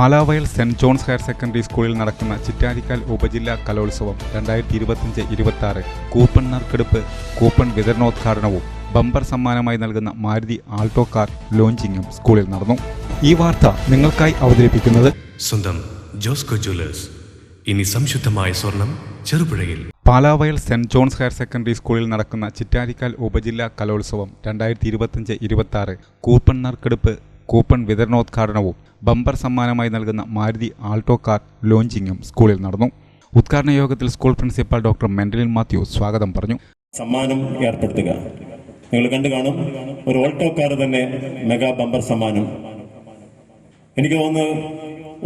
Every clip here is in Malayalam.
Palavayal saint John's higher secondary സ്കൂളിൽ നടക്കുന്ന ചിറ്റാരിക്കാൽ ഉപജില്ലാ കലോത്സവം രണ്ടായിരത്തി ഇരുപത്തിയഞ്ച് ഇരുപത്തി ആറ് കൂപ്പൺ നറുക്കെടുപ്പ് കൂപ്പൺ വിതരണോദ്ഘാടനവും ബമ്പർ സമ്മാനമായി നൽകുന്ന മാരുതി ആൾട്ടോ കാർ ലോഞ്ചിങ്ങും സ്കൂളിൽ നടന്നു. ഈ വാർത്ത നിങ്ങൾക്കായി അവതരിപ്പിക്കുന്നത് സ്വന്തം ജോസ്കോ ജ്വല്ലേഴ്സ്. ഇനി സംശുദ്ധമായ സ്വർണം ചെറുപുഴയിൽ. Palavayal saint John's higher secondary സ്കൂളിൽ നടക്കുന്ന ചിറ്റാരിക്കാൽ ഉപജില്ലാ കലോത്സവം രണ്ടായിരത്തി ഇരുപത്തിയഞ്ച് ഇരുപത്തി ആറ് കൂപ്പൺ നറുക്കെടുപ്പ് കൂപ്പൺ വിതരണോദ്ഘാടനവും ബമ്പർ സമ്മാനമായി നൽകുന്ന മാരുതി ആൾട്ടോ കാർ ലോഞ്ചിങ്ങും സ്കൂളിൽ നടന്നു. ഉദ്ഘാടന യോഗത്തിൽ സ്കൂൾ പ്രിൻസിപ്പൽ ഡോക്ടർ മെന്റലിൻ മാത്യു സ്വാഗതം പറഞ്ഞു. സമ്മാനം ഏർപ്പെടുത്തുക. നിങ്ങൾ കണ്ടു കാണും ഒരു ഓൾട്ടോ കാർ തന്നെ മെഗാ ബമ്പർ സമ്മാനം. എനിക്ക് തോന്നുന്നു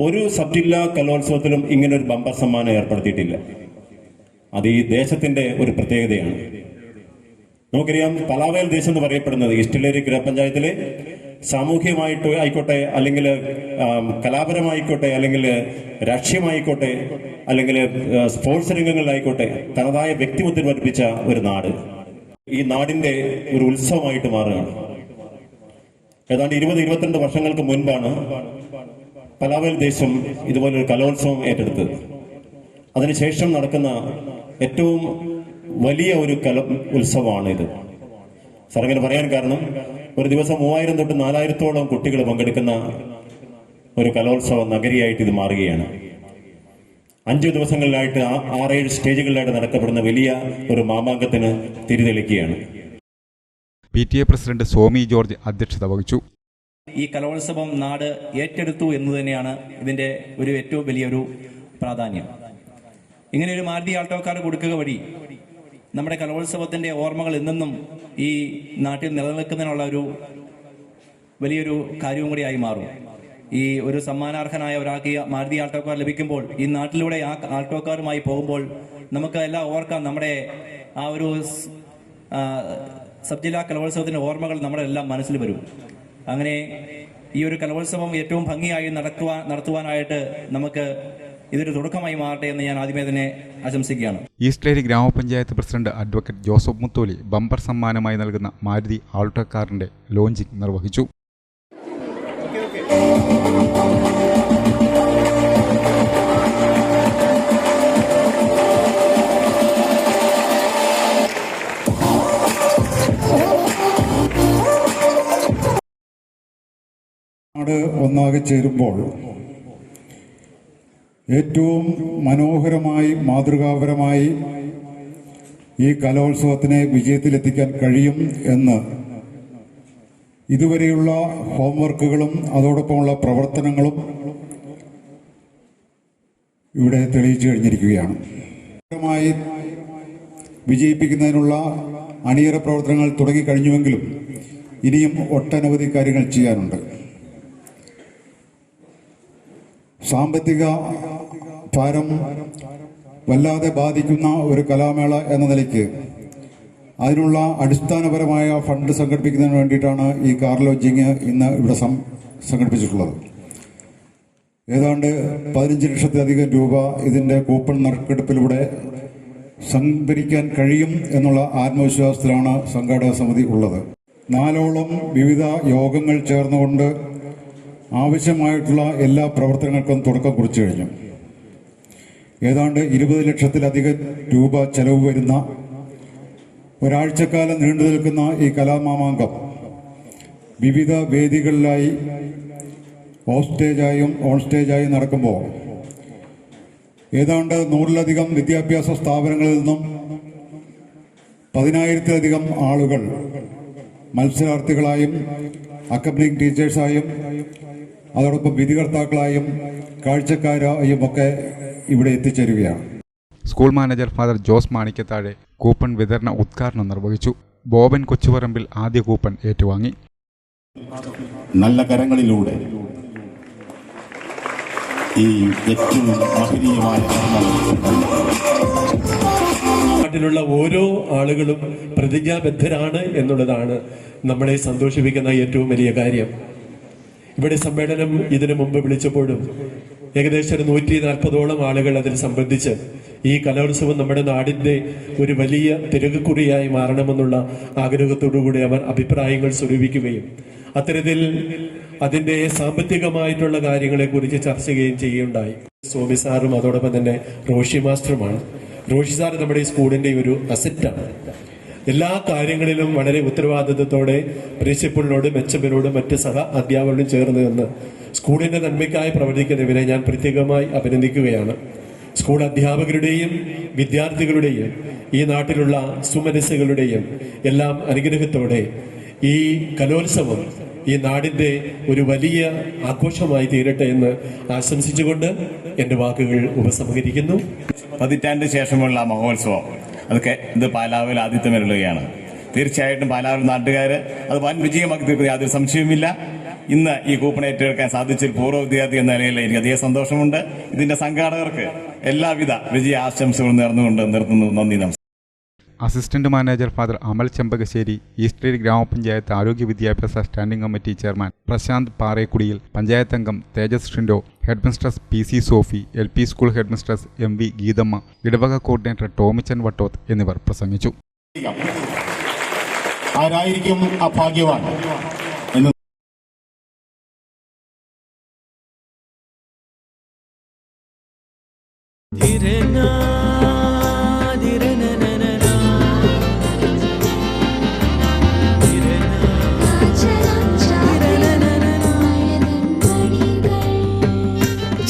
ഒരു സബ് ജില്ലാ കലോത്സവത്തിലും ഇങ്ങനെ ഒരു ബമ്പർ സമ്മാനം ഏർപ്പെടുത്തിയിട്ടില്ല. അത് ഈ ദേശത്തിന്റെ ഒരു പ്രത്യേകതയാണ്. നമുക്കറിയാം പലാവേൽ ദേശം എന്ന് പറയപ്പെടുന്നത് ഈസ്റ്റിലേരി ഗ്രാമപഞ്ചായത്തിലെ സാമൂഹ്യമായിട്ട് ആയിക്കോട്ടെ അല്ലെങ്കിൽ കലാപരമായിക്കോട്ടെ അല്ലെങ്കിൽ രാഷ്ട്രീയമായിക്കോട്ടെ അല്ലെങ്കിൽ സ്പോർട്സ് രംഗങ്ങളിലായിക്കോട്ടെ തനതായ വ്യക്തിമുദ്ര പഠിപ്പിച്ച ഒരു നാട്. ഈ നാടിന്റെ ഒരു ഉത്സവമായിട്ട് മാറുകയാണ്. ഏതാണ്ട് ഇരുപത് ഇരുപത്തിരണ്ട് വർഷങ്ങൾക്ക് മുൻപാണ് പലാവൽ ദേശം ഇതുപോലെ ഒരു കലോത്സവം ഏറ്റെടുത്തത്. അതിനുശേഷം നടക്കുന്ന ഏറ്റവും വലിയ ഒരു കല ഉത്സവമാണ് ഇത് സാർ ഇങ്ങനെ പറയാൻ കാരണം ഒരു ദിവസം മൂവായിരം തൊട്ട് നാലായിരത്തോളം കുട്ടികൾ പങ്കെടുക്കുന്ന ഒരു കലോത്സവ നഗരിയായിട്ട് ഇത് മാറുകയാണ്. അഞ്ചു ദിവസങ്ങളിലായിട്ട് ആ- ആറേഴ് സ്റ്റേജുകളിലായിട്ട് നടത്തപ്പെടുന്ന വലിയ ഒരു മാമാങ്കത്തിന് തിരിതെളിക്കുകയാണ്. P T A president Somi George അധ്യക്ഷത വഹിച്ചു. ഈ കലോത്സവം നാട് ഏറ്റെടുത്തു എന്ന് തന്നെയാണ് ഇതിന്റെ ഒരു ഏറ്റവും വലിയൊരു പ്രാധാന്യം. ഇങ്ങനെ ഒരു മാരുതി ആൾട്ടോക്കാർ കൊടുക്കുക വഴി നമ്മുടെ കലോത്സവത്തിന്റെ ഓർമ്മകൾ ഇന്നും ഈ നാട്ടിൽ നിലനിൽക്കുന്നതിനുള്ള ഒരു വലിയൊരു കാര്യവും കൂടിയായി മാറും. ഈ ഒരു സമ്മാനാർഹനായ ഒരാൾക്ക് മാരുതി ആൾട്ടോക്കാർ ലഭിക്കുമ്പോൾ ഈ നാട്ടിലൂടെ ആ ആൾട്ടോക്കാരുമായി പോകുമ്പോൾ നമുക്ക് എല്ലാം ഓർക്കാം നമ്മുടെ ആ ഒരു സബ് ജില്ലാ കലോത്സവത്തിന്റെ ഓർമ്മകൾ നമ്മുടെ എല്ലാം മനസ്സിൽ വരും. അങ്ങനെ ഈ ഒരു കലോത്സവം ഏറ്റവും ഭംഗിയായി നടക്കുവാൻ നടത്തുവാനായിട്ട് നമുക്ക് ഇതൊരു തുടക്കമായി മാറട്ടെ എന്ന് ഞാൻ ആദ്യമേ തന്നെ ആശംസിക്കുകയാണ്. ഈസ്റ്റ്ലേരി ഗ്രാമപഞ്ചായത്ത് president advocate Joseph Mutholi bumper സമ്മാനമായി നൽകുന്ന മാരുതി ആൾട്ടോ കാറിന്റെ ലോഞ്ചിംഗ് നിർവഹിച്ചു. നാട് ഒന്നാകെ ചേരുമ്പോൾ ഏറ്റവും മനോഹരമായി മാതൃകാപരമായി ഈ കലോത്സവത്തിനെ വിജയത്തിലെത്തിക്കാൻ കഴിയും എന്ന്. ഇതുവരെയുള്ള ഹോംവർക്കുകളും അതോടൊപ്പമുള്ള പ്രവർത്തനങ്ങളും ഇവിടെ തെളിയിച്ചു കഴിഞ്ഞിരിക്കുകയാണ്. വിജയിപ്പിക്കുന്നതിനുള്ള അണിയറ പ്രവർത്തനങ്ങൾ തുടങ്ങിക്കഴിഞ്ഞുവെങ്കിലും ഇനിയും ഒട്ടനവധി കാര്യങ്ങൾ ചെയ്യാനുണ്ട്. സാമ്പത്തിക ഭാരം വല്ലാതെ ബാധിക്കുന്ന ഒരു കലാമേള എന്ന നിലയ്ക്ക് അതിനുള്ള അടിസ്ഥാനപരമായ ഫണ്ട് സംഘടിപ്പിക്കുന്നതിന് വേണ്ടിയിട്ടാണ് ഈ കാർ ലോഞ്ചിങ് ഇന്ന് ഇവിടെ സംഘടിപ്പിച്ചിട്ടുള്ളത്. ഏതാണ്ട് പതിനഞ്ച് ലക്ഷത്തിലധികം രൂപ ഇതിന്റെ കൂപ്പൺ നറുക്കെടുപ്പിലൂടെ സംഭരിക്കാൻ കഴിയും എന്നുള്ള ആത്മവിശ്വാസത്തിലാണ് സംഘാടക സമിതി ഉള്ളത്. നാലോളം വിവിധ യോഗങ്ങൾ ചേർന്നുകൊണ്ട് ആവശ്യമായിട്ടുള്ള എല്ലാ പ്രവർത്തനങ്ങൾക്കും തുടക്കം കുറിച്ചു കഴിഞ്ഞു. ഏതാണ്ട് ഇരുപത് ലക്ഷത്തിലധികം രൂപ ചെലവ് വരുന്ന ഒരാഴ്ചക്കാലം നീണ്ടു നിൽക്കുന്ന ഈ കലാമാമാങ്കം വിവിധ വേദികളിലായി ഓഫ് സ്റ്റേജായും ഓൺ സ്റ്റേജായും നടക്കുമ്പോൾ ഏതാണ്ട് നൂറിലധികം വിദ്യാഭ്യാസ സ്ഥാപനങ്ങളിൽ നിന്നും പതിനായിരത്തിലധികം ആളുകൾ മത്സരാർത്ഥികളായും അക്കംപ്ലിങ് ടീച്ചേഴ്സായും അതോടൊപ്പം വിധികർത്താക്കളായും കാഴ്ചക്കാരായും ഒക്കെ ഇവിടെ എത്തിച്ചേരുകയാണ്. School manager father Jose Manikkathazhe coupon വിതരണ ഉദ്ഘാടനം നിർവഹിച്ചു. ബോബൻ കൊച്ചുപറമ്പിൽ ആദ്യ കൂപ്പൺ ഏറ്റുവാങ്ങി. നല്ല കരങ്ങളിലൂടെ ഈ ഏറ്റവും മഹനീയമായ നാട്ടിലുള്ള ഓരോ ആളുകളും പ്രതിജ്ഞാബദ്ധരാണ് എന്നുള്ളതാണ് നമ്മളെ സന്തോഷിപ്പിക്കുന്ന ഏറ്റവും വലിയ കാര്യം. ഇവിടെ സമ്മേളനം ഇതിനു മുമ്പ് വിളിച്ചപ്പോഴും ഏകദേശം ഒരു നൂറ്റി നാൽപ്പതോളം ആളുകൾ അതിൽ സംബന്ധിച്ച് ഈ കലോത്സവം നമ്മുടെ നാടിന്റെ ഒരു വലിയ തിരകുക്കുറിയായി മാറണമെന്നുള്ള ആഗ്രഹത്തോടുകൂടി അവർ അഭിപ്രായങ്ങൾ സ്വരൂപിക്കുകയും അത്തരത്തിൽ അതിന്റെ സാമ്പത്തികമായിട്ടുള്ള കാര്യങ്ങളെ കുറിച്ച് ചർച്ച ചെയ്യുകയും ചെയ്യുകയുണ്ടായി. സ്വാമി സാറും അതോടൊപ്പം തന്നെ റോഷി മാസ്റ്ററുമാണ്. റോഷി സാർ നമ്മുടെ ഈ സ്കൂളിന്റെ ഒരു അസറ്റാണ് എല്ലാ കാര്യങ്ങളിലും വളരെ ഉത്തരവാദിത്വത്തോടെ പ്രിൻസിപ്പളിനോട് മെച്ചപ്പിനോട് മറ്റ് സഹ അധ്യാപകരോടും ചേർന്ന് നിന്ന് സ്കൂളിന്റെ നന്മയ്ക്കായി പ്രവർത്തിക്കുന്നവരെ ഞാൻ പ്രത്യേകമായി അഭിനന്ദിക്കുകയാണ്. സ്കൂൾ അധ്യാപകരുടെയും വിദ്യാർത്ഥികളുടെയും ഈ നാട്ടിലുള്ള സുമനസ്സുകളുടെയും എല്ലാം അനുഗ്രഹത്തോടെ ഈ കലോത്സവം ഈ നാടിന്റെ ഒരു വലിയ ആഘോഷമായി തീരട്ടെ എന്ന് ആശംസിച്ചുകൊണ്ട് എന്റെ വാക്കുകൾ ഉപസംഹരിക്കുന്നു. പതിറ്റാണ്ട് ശേഷമുള്ള മഹോത്സവം. അതൊക്കെ ഇത് പാലാവിൽ ആദ്യത്തെ വരികയാണ് തീർച്ചയായിട്ടും പാലാവിൽ നാട്ടുകാർ അത് വൻ വിജയമാക്കി തീർക്കുന്ന. യാതൊരു സംശയവുമില്ല. ഇന്ന് ഈ കൂപ്പൺ ഏറ്റെടുക്കാൻ സാധിച്ചതിൽ പൂർവ വിദ്യാർത്ഥി എന്ന നിലയിൽ എനിക്ക് അധികം സന്തോഷമുണ്ട്. ഇതിന്റെ സംഘാടകർക്ക് എല്ലാവിധ വിജയ ആശംസകളും നേർന്നുകൊണ്ട് നിർത്തുന്നു. നന്ദി നമസ്കാരം. Assistant manager father Amal Chempakassery Easteri ഗ്രാമപഞ്ചായത്ത് ആരോഗ്യ വിദ്യാഭ്യാസ standing committee chairman Prashanth Parekudiyil panchayat അംഗം Tejas Shindo headmistress P C Sophie L P school headmistress M V Geethamma ഇടവക കോർഡിനേറ്റർ ടോമിച്ചൻ വട്ടോത്ത് എന്നിവർ പ്രസംഗിച്ചു. ആരായിരിക്കും ആ ഭാഗ്യവാൻ?